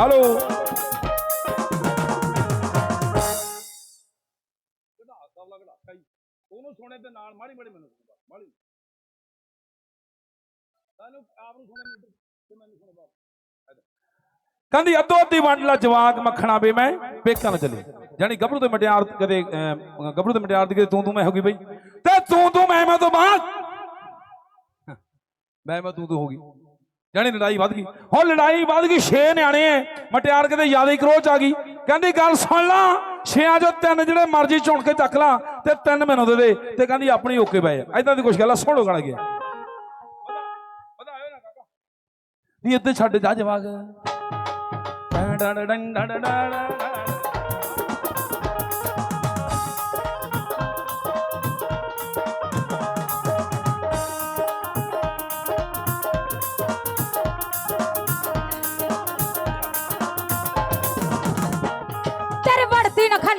Hello ਉਹਨੂੰ ਸੁਣੇ ਤੇ ਨਾਲ ਮਾੜੀ ਮਾੜੀ ਮੈਨੂੰ ਸੁਣਦਾ ਮਾੜੀ ਤੈਨੂੰ ਆਪ ਨੂੰ ਸੁਣੇ ਮੈਨੂੰ ਤੇ ਮੈਨੂੰ ਸੁਣੇ ਬਾਪ ਕਹਿੰਦੀ ਅੱਧੋ ਅੱਧੀ ਵੰਡ ਲਾ ਜਵਾਕ ਮੱਖਣਾ ਵੇ ਮੈਂ ਪੇਕਾਂ ਨਾ ਚਲੇ। ਜਾਨੀ ਗੱਭਰੂ ਤੇ ਮਟਿਆਰ ਕਦੇ ਗੱਭਰੂ ਤੇ ਮਟਿਆਰ ਦੀ ਕਦੇ ਤੂੰ ਤੂੰ ਮੈਂ ਹੋ ਗਈ ਬਈ। ਤੇ ਤੂੰ ਤੂੰ ਮੈਂ ਮੈਂ ਤੋਂ ਬਾਅਦ ਮੈਂ ਮੈਂ ਤੂੰ ਤੂੰ ਹੋ ਗਈ। ਜਾਨੀ ਲੜਾਈ ਵੱਧ ਗਈ। ਹੁਣ ਲੜਾਈ ਵੱਧ ਗਈ, ਛੇ ਨਿਆਣੇ ਐ। ਮਟਿਆਰ ਕਿਤੇ ਜ਼ਿਆਦਾ ਹੀ ਕਰੋਚ ਆ ਗਈ। ਕਹਿੰਦੀ, ਗੱਲ ਸੁਣ ਲਾ, ਛੇਆਂ ਚੋਂ ਤਿੰਨ ਜਿਹੜੇ ਮਰਜ਼ੀ ਚੁਣ ਕੇ ਚੱਕ ਲਾ ਤੇ ਤਿੰਨ ਮੈਨੂੰ ਦੇ ਦੇ। ਤੇ ਕਹਿੰਦੀ, ਆਪਣੀ ਓਕੇ ਬੈ ਐਦਾਂ ਦੀ ਕੁਛ ਗੱਲ ਆ ਸੁਣੋ ਗਾਣਾ ਗਿਆ ਨਹੀਂ ਇੱਥੇ ਛੱਡ ਜਾ ਜਵਾਗ ਡੰ ਡੰ ਡੰ ਡੰ।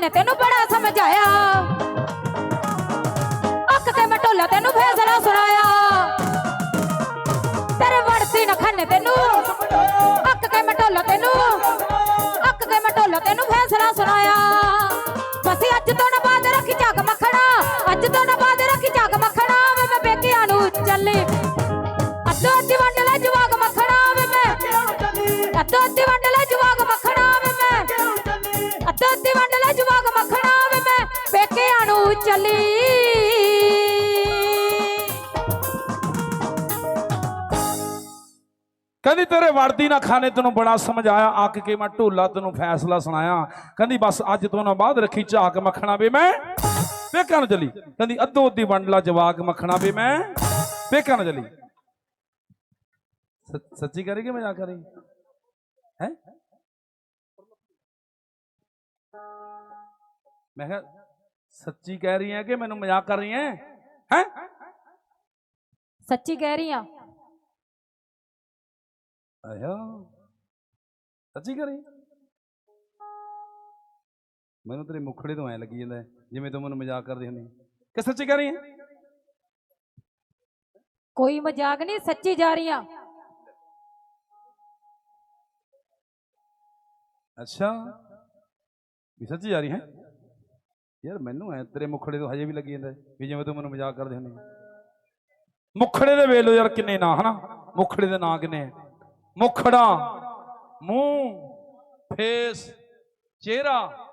ਨਾ ਤੈਨੂੰ ਬੜਾ ਸਮਝਾਇਆ। ਅੱਧੋ ਵੰਡ ਲੈ ਜਵਾਗ ਮੱਖਣਾ ਵੇ ਮੈਂ, ਪੇਕਿਆਂ ਨੂੰ ਚੱਲੀ। ਕਹਿੰਦੀ, ਤੇਰੇ ਵਰਦੀ ਨਾ ਖਾਣੇ ਤੈਨੂੰ ਬੜਾ ਸਮਝਾਇਆ, ਅੱਕ ਕੇ ਮੈਂ ਢੋਲਾ ਤੈਨੂੰ ਫੈਸਲਾ ਸੁਣਾਇਆ। ਕਹਿੰਦੀ, ਬਸ ਅੱਜ ਤੋਂ ਨਾ ਬਾਅਦ ਰੱਖੀ ਝਾਕ ਮੱਖਣਾ ਵੇ ਮੈਂ ਪੇਕਾਂ ਨੂੰ ਚਲੀ। ਕਹਿੰਦੀ, ਅੱਧੋ ਅੱਧੀ ਵੰਡ ਲਾ ਜਵਾਕ ਮੱਖਣਾ ਵੇ ਮੈਂ ਪੇਕਾਂ ਨੂੰ ਚਲੀ। ਸੱਚੀ ਕਰੇਗੀ ਕਿ ਮਜ਼ਾਕ ਕਰੀ? ਹੈ? ਮੈਂ ਕਿਹਾ ਸੱਚੀ ਕਹਿ ਰਹੀ ਹੈ ਕਿ ਮੈਨੂੰ ਮਜ਼ਾਕ ਕਰ ਰਹੀ ਹੈ? ਹੈ? ਸੱਚੀ ਕਹਿ ਰਹੀ ਆ। ਆਇਆ। ਸੱਚੀ ਕਰੀ ਮੈਨੂੰ ਤੇਰੇ ਮੁਖੜੇ ਤੋਂ ਐ ਲੱਗੀ ਜਾਂਦਾ ਜਿਵੇਂ ਤੂੰ ਮੈਨੂੰ ਮਜ਼ਾਕ ਕਰਦੀ ਹੁੰਦੀ। ਕਿ ਸੱਚੀ ਕਹਿ ਰਹੀ ਹੈ? ਕੋਈ ਮਜ਼ਾਕ ਨਹੀਂ ਸੱਚੀ ਜਾ ਰਹੀ ਆ। ਅੱਛਾ। ਵੀ ਸੱਚੀ ਜਾ ਰਹੀ ਹੈ? ਯਾਰ ਮੈਨੂੰ ਐ, ਤੇਰੇ ਮੁਖੜੇ ਤੋਂ ਹਜੇ ਵੀ ਲੱਗੀ ਜਾਂਦਾ ਵੀ ਜਿਵੇਂ ਤੂੰ ਮੈਨੂੰ ਮਜ਼ਾਕ ਕਰਦੀ ਹੁੰਦੀ ਮੁਖੜੇ ਦੇ ਵੇਲੋ ਯਾਰ ਕਿੰਨੇ ਨਾਂ, ਹਨਾ? ਮੁਖੜੇ ਦੇ ਨਾਂ ਕਿੰਨੇ ਮੁਖੜਾ, ਮੂੰਹ ਫੇਸ ਚਿਹਰਾ।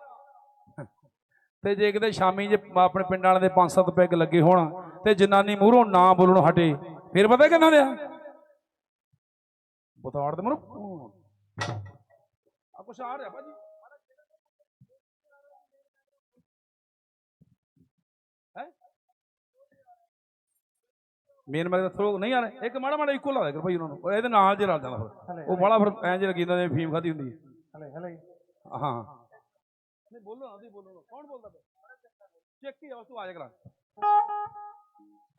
ਤੇ ਜੇ ਕਿਤੇ ਸ਼ਾਮੀ ਜੇ ਆਪਣੇ ਪਿੰਡਾਂ ਵਾਲੇ ਦੇ ਪੰਜ ਸੱਤ ਪੈਗ ਲੱਗੇ ਹੋਣ ਤੇ ਜਨਾਨੀ ਮੂਹਰੋਂ ਨਾ ਬੋਲਣ ਹਟੇ, ਫਿਰ ਪਤਾ ਕਿੰਨਾ ਦੇ ਆ ਦੇ ਮੂਹਰੋਂ। ਆ ਕੁਛ ਆ ਰਿਹਾ ਭਾਜੀ। ਮੇਨ ਮੈਂ ਥਰੋ ਨਹੀਂ ਆ ਰਿਹਾ। ਇੱਕ ਮਾੜਾ ਮਾੜਾ ਇੱਕੋ ਲਾ ਦੇ ਕਰ ਭਾਈ ਉਹਨਾਂ ਨੂੰ। ਇਹਦੇ ਨਾਲ ਜੇ ਰਲ ਜਾਂਦਾ ਫਿਰ ਉਹ ਬੜਾ ਫਿਰ ਐਂ ਜੇ ਲੱਗੀ ਜਾਂਦਾ ਜਿਵੇਂ ਫੀਮ ਖਾਦੀ ਹੁੰਦੀ ਹੈ। ਹਲੇ ਹਲੇ। ਹਾਂ। ਨਹੀਂ ਬੋਲੋ ਤੁਸੀਂ ਬੋਲੋ। ਕੌਣ ਬੋਲਦਾ ਚੈੱਕ ਹੀ ਆ ਤੂੰ ਆ ਜਾ ਕਰਾ।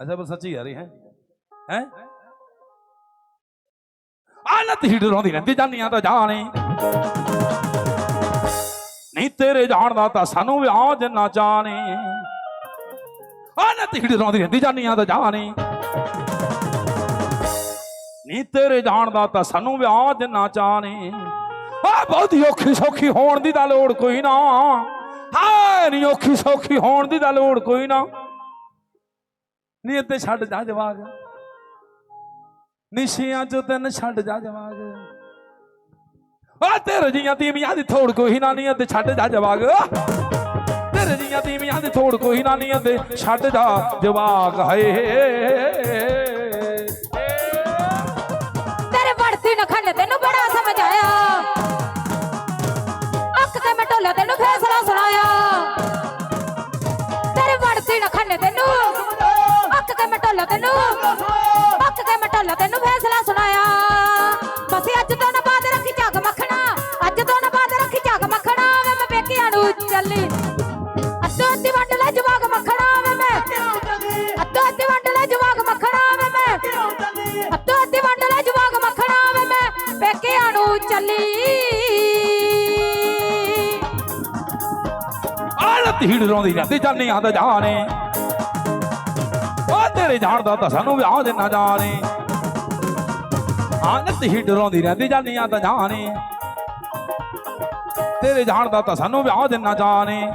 ਅੱਛਾ ਬਸ ਸੱਚੀ ਆ ਰਹੀ ਹੈ। ਹੈ? ਆ ਨਾ ਤੀ ਡਰਾਉਂਦੀ ਰਹਿੰਦੀ ਜਾਨੀਆਂ ਤਾਂ ਜਾਣੇ। ਨਹੀਂ ਤੇਰੇ ਜਾਣਦਾ ਤਾਂ ਸਾਨੂੰ ਵਿਆਹ ਜਨਾ ਜਾਣੇ। ਆ ਨਾ ਤੀ ਡਰਾਉਂਦੀ ਰਹਿੰਦੀ ਜਾਨੀਆਂ ਤਾਂ ਜਾਣੇ। ਨਹੀਂ ਤੇਰੇ ਜਾਣਦਾ ਤਾਂ ਸਾਨੂੰ ਵਿਆਹ ਜਨਾ ਚਾਣੇ ਆ ਬਹੁਤੀ ਔਖੀ ਸੌਖੀ ਹੋਣ ਦੀ ਤਾਂ ਲੋੜ ਕੋਈ ਨਾ। ਹਾਂ ਨਹੀਂ ਔਖੀ ਸੌਖੀ ਹੋਣ ਦੀ ਤਾਂ ਲੋੜ ਕੋਈ ਨਾ। ਨੀ ਇੱਥੇ ਛੱਡ ਜਾ ਜਵਾਗ। ਨਿਸ਼ਿਆਂ ਚ ਤੈਨ ਛੱਡ ਜਾ ਜਵਾਗ। ਆ ਤੇਰੇ ਜੀਆਂ ਤੀਵੀਆਂ ਦੀ ਥੋੜ ਕੋਈ ਨਾ ਨੀ ਤੇ ਛੱਡ ਜਾ ਜਵਾਗ। ਤੇਰੇ ਜੀਆਂ ਤੀਵੀਆਂ ਦੀ ਥੋੜ ਕੋਈ ਨਾ ਨਹੀਂ ਤੇ ਛੱਡ ਜਾ ਜਵਾਗ ਹਾਏ। ਤੇਰੇ ਵੜਦੀ ਨਾ ਤੈਨੂੰ ਬੜਾ ਸਮਝਾਇਆ ਅੱਕ ਕੇ ਮੈਂ ਢੋਲਾ ਤੈਨੂੰ ਫੈਸਲਾ ਸੁਣਾਇਆ। ਤੇਰੇ ਵੜਦੀ ਨਾ ਤੈਨੂੰ ਅੱਕ ਕੇ ਮੈਂ ਤੈਨੂੰ ਅੱਕ ਕੇ ਮੈਂ ਤੈਨੂੰ ਫੈਸਲਾ ਸੁਣਾਇਆ। ਬਸ ਅੱਜ ਤੋਂ ਨਾ ਬਾਅਦ ਰੱਖੀ ਜੱਗ ਮੱਖਣਾ, ਅੱਜ ਤੋਂ ਨਾ ਬਾਅਦ ਰੱਖੀ ਜੱਗ ਮੱਖਣਾ। ਮੈਂ ਪੇਕਿਆਂ ਨੂੰ ਚੱਲੀ। ਆਲ ਰੋਂਦੀ ਰਹਿੰਦੀ ਜਾਨੀਆਂ ਤਾਂ ਜਾਣੇ ਉਹ ਤੇਰੇ ਜਾਣਦਾ ਤਾਂ ਸਾਨੂੰ ਵਿਆਹ ਦੇ ਨਾ ਜਾਣੇ ਆਲ ਧੀੜ ਰੋਂਦੀ ਰਹਿੰਦੀ ਜਾਨੀਆਂ ਤਾਂ ਜਾਣੇ ਤੇਰੇ ਜਾਣ ਤਾਂ ਸਾਨੂੰ ਵਿਆਹ ਦੇਣਾ ਜਾਣੇ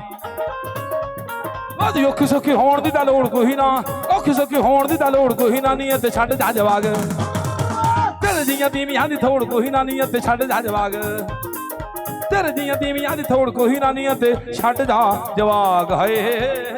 ਅੱਜ ਔਖੀ ਸੁਖੀ ਹੋਣ ਦੀ ਤਾਂ ਲੋੜ ਕੋਈ ਨਾ, ਔਖੀ ਸੌਖੀ ਹੋਣ ਦੀ ਤਾਂ ਲੋੜ ਕੋਈ ਨਾ ਨਹੀਂ ਤੇ ਛੱਡ ਜਾ ਜਵਾਗ। ਤੇਰੇ ਜੀਆਂ ਤੀਵੀਆਂ ਦੀ ਥੋੜ ਕੋਈ ਨਾ ਨਹੀਂ ਤੇ ਛੱਡ ਜਾ ਜਵਾਗ। ਤੇਰੇ ਦੀਆਂ ਦੀਵੀਆਂ ਦੀ ਥੋੜ ਕੋਈ ਨਾ ਤੇ ਛੱਡ ਜਾ ਜਵਾਗ ਹਾਏ।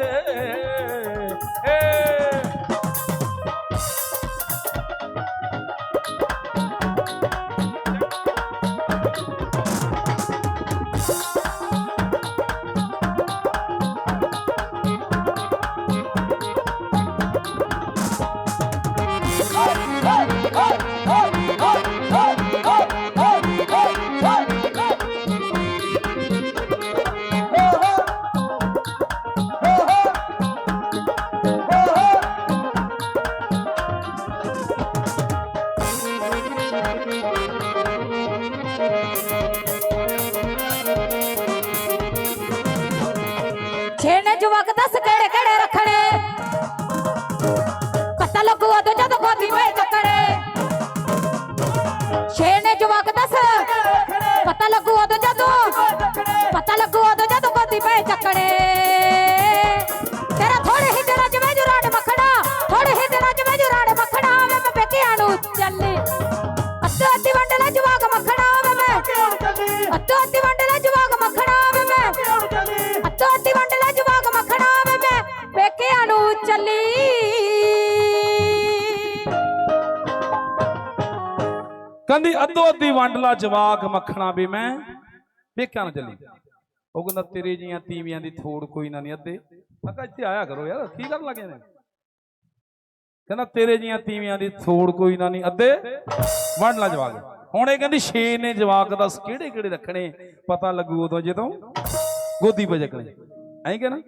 ਜਵਾਕ ਕਹਿੰਦੀ ਅੱਧੋ ਅੱਧੀ ਜਵਾਕ ਮੱਖਣਾ ਵੀ ਮੈਂ ਵੇਖਿਆ ਨਾ ਚੱਲੀ। ਉਹ ਕਹਿੰਦਾ ਤੇਰੇ ਜੀਆਂ ਤੀਵੀਆਂ ਦੀ ਥੋੜ ਕੋਈ ਨਾ ਨਹੀਂ ਅੱਧੇ। ਮੈਂ ਕਿਹਾ ਇੱਥੇ ਆਇਆ ਕਰੋ ਯਾਰ, ਕੀ ਕਰਨ ਲੱਗੇ ਨੇ? ਕਹਿੰਦਾ ਤੇਰੇ ਜੀਆਂ ਤੀਵੀਆਂ ਦੀ ਥੋੜ ਕੋਈ ਨਾ ਨਹੀਂ ਅੱਧੇ। ਵੰਡ ਜਵਾਕ। ਹੁਣ ਇਹ ਕਹਿੰਦੀ ਛੇ ਨੇ ਜਵਾਕ, ਦੱਸ ਕਿਹੜੇ ਕਿਹੜੇ ਰੱਖਣੇ? ਪਤਾ ਲੱਗੂ ਉਦੋਂ ਜਦੋਂ ਗੋਦੀ ਵਜਕਣੇ ਐਂ ਕਿ ਨਾ?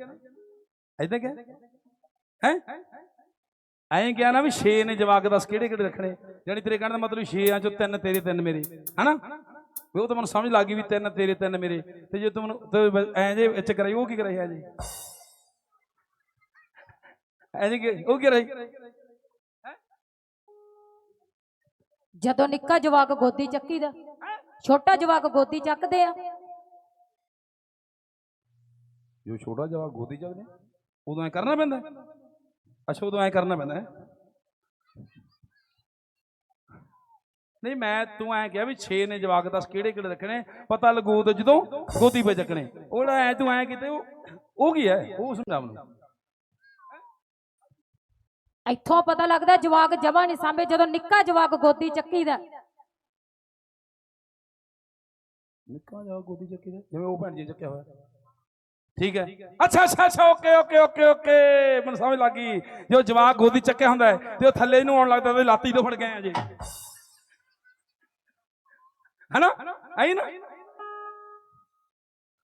ਐਦਾਂ ਕਿ ਹੈ? ਐਂ ਕਿਹਾ ਨਾ ਵੀ 6 ਨੇ ਜਵਾਕ ਦੱਸ ਕਿਹੜੇ ਕਿਹੜੇ ਰੱਖਣੇ? ਜਾਨੀ ਤੇਰੇ ਕਹਿਣ ਦਾ ਮਤਲਬ 6 ਆ ਚੋਂ ਤਿੰਨ ਤੇਰੇ ਤਿੰਨ ਮੇਰੇ ਹਨਾ? ਵੀ ਉਹ ਤਾਂ ਮੈਨੂੰ ਸਮਝ ਲੱਗ ਗਈ ਵੀ ਤਿੰਨ ਤੇਰੇ ਤਿੰਨ ਮੇਰੇ। ਤੇ ਜੇ ਤੂੰ ਮੈਨੂੰ ਐਂ ਜੇ ਵਿੱਚ ਕਰਾਈ ਉਹ ਕੀ ਕਰਾਈ ਜੀ? ਐਂ ਜੇ ਉਹ ਕੀ ਕਰਾਈ? ਜਦੋਂ ਨਿੱਕਾ ਜਵਾਕ ਗੋਦੀ ਚੱਕੀ ਦਾ ਛੋਟਾ ਜਵਾਕ ਗੋਦੀ ਚੱਕਦੇ ਆ। ਜੋ ਛੋਟਾ ਜਵਾਕ ਗੋਦੀ ਚੱਕਦੇ ਉਦੋਂ ਐ ਕਰਨਾ ਪੈਂਦਾ? ਹੈ? ਅੱਛਾ ਉਦੋਂ ਐ ਕਰਨਾ ਪੈਂਦਾ? ਨਹੀਂ ਮੈਂ ਤੂੰ ਐ ਕਿਹਾ ਵੀ 6 ਨੇ ਜਵਾਕ ਦੱਸ ਕਿਹੜੇ ਕਿਹੜੇ ਰੱਖਣੇ ਪਤਾ ਲੱਗੂ ਉਦੋਂ ਜਦੋਂ ਗੋਦੀ 'ਤੇ ਚੱਕਣੇ। ਉਹਦਾ ਐ ਤੂੰ ਐ ਕਿਤੇ ਉਹ ਉਹ ਕੀ ਹੈ? ਉਹ ਸਮਝਾ ਮੈਨੂੰ ਇੱਥੋਂ ਪਤਾ ਲੱਗਦਾ ਜਵਾਕ ਜਮਾ ਨਹੀਂ ਸਾਂਭੇ ਜਦੋਂ ਨਿੱਕਾ ਜਵਾਕ ਗੋਦੀ ਚੱਕੀ ਦਾ ਨਿੱਕਾ ਜਿਹਾ ਗੋਦੀ ਚੱਕੀ ਦੇ ਜਿਵੇਂ ਉਹ ਭੈਣ ਜੀ ਚੱਕਿਆ ਹੋਇਆ। ਠੀਕ ਹੈ? ਅੱਛਾ ਅੱਛਾ ਅੱਛਾ ਓਕੇ ਓਕੇ ਓਕੇ ਓਕੇ ਮੈਨੂੰ ਸਮਝ ਲੱਗ ਗਈ। ਜੋ ਜਵਾਕ ਗੋਦੀ ਚੱਕਿਆ ਹੁੰਦਾ ਹੈ ਤੇ ਉਹ ਥੱਲੇ ਨੂੰ ਆਉਣ ਲੱਗਦਾ ਤੇ ਲਾਤੀ ਤੋਂ ਫੜ ਗਏ ਆ ਜੀ। ਹੈਨਾ? ਆਈ ਨਾ?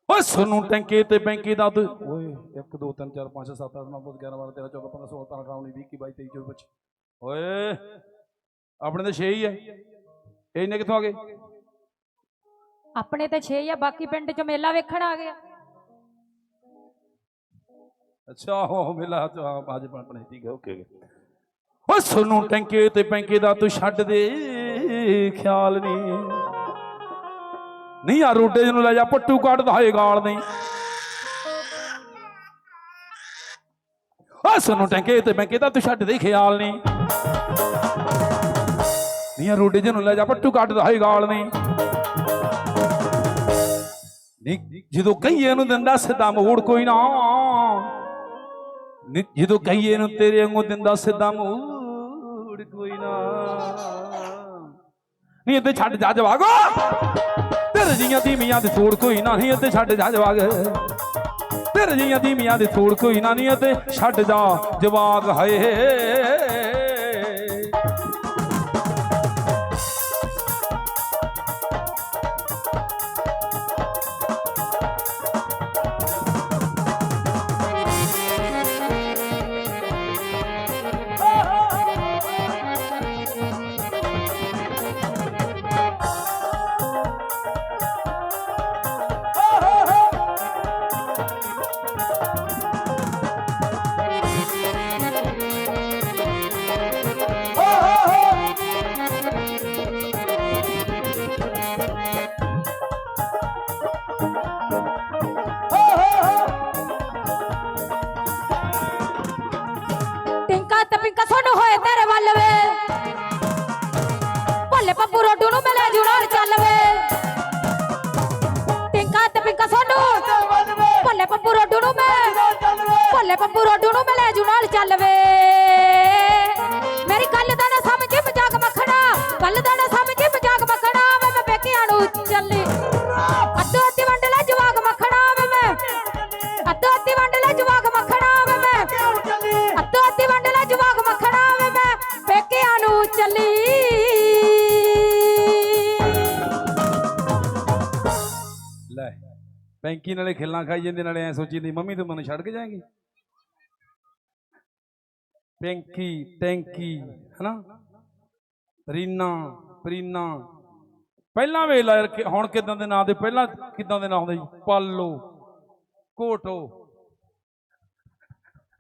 ਓਏ ਸੋਨੂੰ ਟੈਂਕੇ ਤੇ ਬੈਂਕੇ ਦਾ ਤੂੰ ਓਏ 1 2 3 4 5 6 7 8 9 10 11 12 13 14 15 16 17 18 19 20 22 23 24 25 ਓਏ ਆਪਣੇ ਤਾਂ 6 ਹੀ ਹੈ। ਇਹ ਇੰਨੇ ਕਿੱਥੋਂ ਆ ਗਏ? ਆਪਣੇ ਤੇ 6 ਆ ਬਾਕੀ ਪਿੰਡ ਚ ਮੇਲਾ ਵੇਖਣ ਆ ਗਿਆ ਅੱਛਾ ਹੋ ਮੇਲਾ ਚ ਹਾਂ ਅੱਜ ਆਪਣੇ ਠੀਕ ਹੈ ਓਕੇ ਓ ਸੋਨੂੰ ਟੈਂਕੇ ਤੇ ਪੈਂਕੇ ਦਾ ਤੂੰ ਛੱਡ ਦੇ, ਖਿਆਲ ਨਹੀਂ। ਨਹੀਂ ਆ ਰੋਡੇ ਨੂੰ ਲੈ ਜਾ, ਪੱਟੂ ਕੱਢਦਾ ਏ ਗਾਲ ਨਹੀਂ। ਓ ਸੋਨੂੰ ਟੈਂਕੇ ਤੇ ਪੈਂਕੇ ਦਾ ਤੂੰ ਛੱਡ ਦੇ, ਖਿਆਲ ਨਹੀਂ। ਨਹੀਂ ਆ ਰੋਡੇ ਨੂੰ ਲੈ ਜਾ, ਪੱਟੂ ਕੱਢਦਾ ਹੋਏ ਗਾਲ ਨਹੀਂ। ਨਹੀਂ, ਜਦੋਂ ਕਹੀਏ ਨੂੰ ਦਿੰਦਾ ਸਿੱਧਾ ਮੋੜ ਕੋਈ ਨਾ। ਨੀ ਜਦੋਂ ਕਹੀਏ ਨੂੰ ਤੇਰੇ ਕੋਈ ਨਾ ਨਹੀਂ ਇੱਥੇ ਛੱਡ ਜਾ ਜਵਾਗ ਤੇਰੇ ਜੀਆਂ ਧੀਮੀਆਂ ਦੀ ਥੋੜ ਕੋਈ ਨਾ ਨਹੀਂ ਇੱਥੇ ਛੱਡ ਜਾ ਜਵਾਗ ਤੇਰੇ ਜੀਆਂ ਧੀਮੀਆਂ ਦੀ ਥੋੜ ਕੋਈ ਨਾ ਨਹੀਂ ਇੱਥੇ ਛੱਡ ਜਾ ਜਵਾਗ ਹਾਏ ਨਾ ਸਮਝੀ ਮਜ਼ਾਕ ਮੱਖਣਾ ਵੇ ਮੈਂ ਪੇਕਿਆਂ ਨੂੰ ਚੱਲੀ। ਅੱਧੋ ਅੱਧੀ ਵੰਡ ਲੈ ਜਵਾਕ ਮੱਖਣਾ ਵੇ ਮੈਂ। ਅੱਧੋ ਅੱਧੀ ਵੰਡ ਲੈ ਜਵਾਕ ਮੱਖਣਾ ਵੇ ਮੈਂ। ਅੱਧੋ ਅੱਧੀ ਵੰਡ ਲੈ ਜਵਾਕ ਮੱਖਣਾ ਵੇ ਮੈਂ। ਪੇਕਿਆਂ ਨੂੰ ਚੱਲੀ। ਲੈ, ਪੈਂਕੀ ਨਾਲੇ ਖਿੱਲਾਂ ਖਾਈ ਜਾਂਦੇ, ਨਾਲੇ ਐ ਸੋਚੀ ਦੀ ਮੰਮੀ ਤੂੰ ਮੈਨੂੰ ਛੱਡ ਕੇ ਜਾਏਂਗੀ? ਪੈਂਕੀ, ਟੈਂਕੀ, ਹਨਾ? ਰੀਨਾ ਪ੍ਰੀਨਾ। ਪਹਿਲਾਂ ਵੇਖ ਲੈ ਹੁਣ ਕਿਦਾਂ ਦੇ ਨਾਂ ਦੇ, ਪਹਿਲਾਂ ਕਿਦਾਂ ਦੇ ਨਾਂ ਹੁੰਦੇ ਜੀ? ਪਾਲੋ ਕੋਟੋ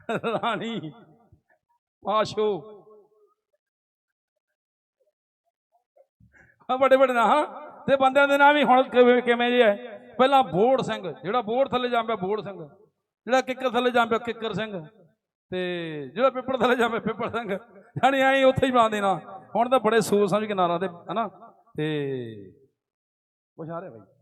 ਰਾਣੀ ਆਸ਼ੋ ਆ ਵੱਡੇ ਬੜੇ ਨਾਂ, ਹਾਂ। ਤੇ ਬੰਦਿਆਂ ਦੇ ਨਾਂ ਵੀ ਹੁਣ ਕਿਵੇਂ ਜੇ ਹੈ ਪਹਿਲਾਂ ਬੋੜ ਸਿੰਘ, ਜਿਹੜਾ ਬੋੜ ਥੱਲੇ ਜਾਂਪਿਆ ਬੋੜ ਸਿੰਘ। ਜਿਹੜਾ ਕਿੱਕਰ ਥੱਲੇ ਜਾਂਪਿਆ ਕਿੱਕਰ ਸਿੰਘ। ਤੇ ਜਿਹੜਾ ਪਿੱਪਲ ਥੱਲੇ ਜਾਂਪਿਆ ਪਿੱਪਲ ਸਿੰਘ। ਜਾਣੀ ਐਂ ਉੱਥੇ ਹੀ ਬਣਾਉਂਦੇ ਦੇਣਾ ਹੁਣ ਤਾਂ ਬੜੇ ਸੋਚ ਸਮਝ ਕੇ ਨਾਰਾਂ ਤੇ ਹਨਾ? ਤੇ ਕੁਛ ਆ ਰਿਹਾ ਬਾਈ।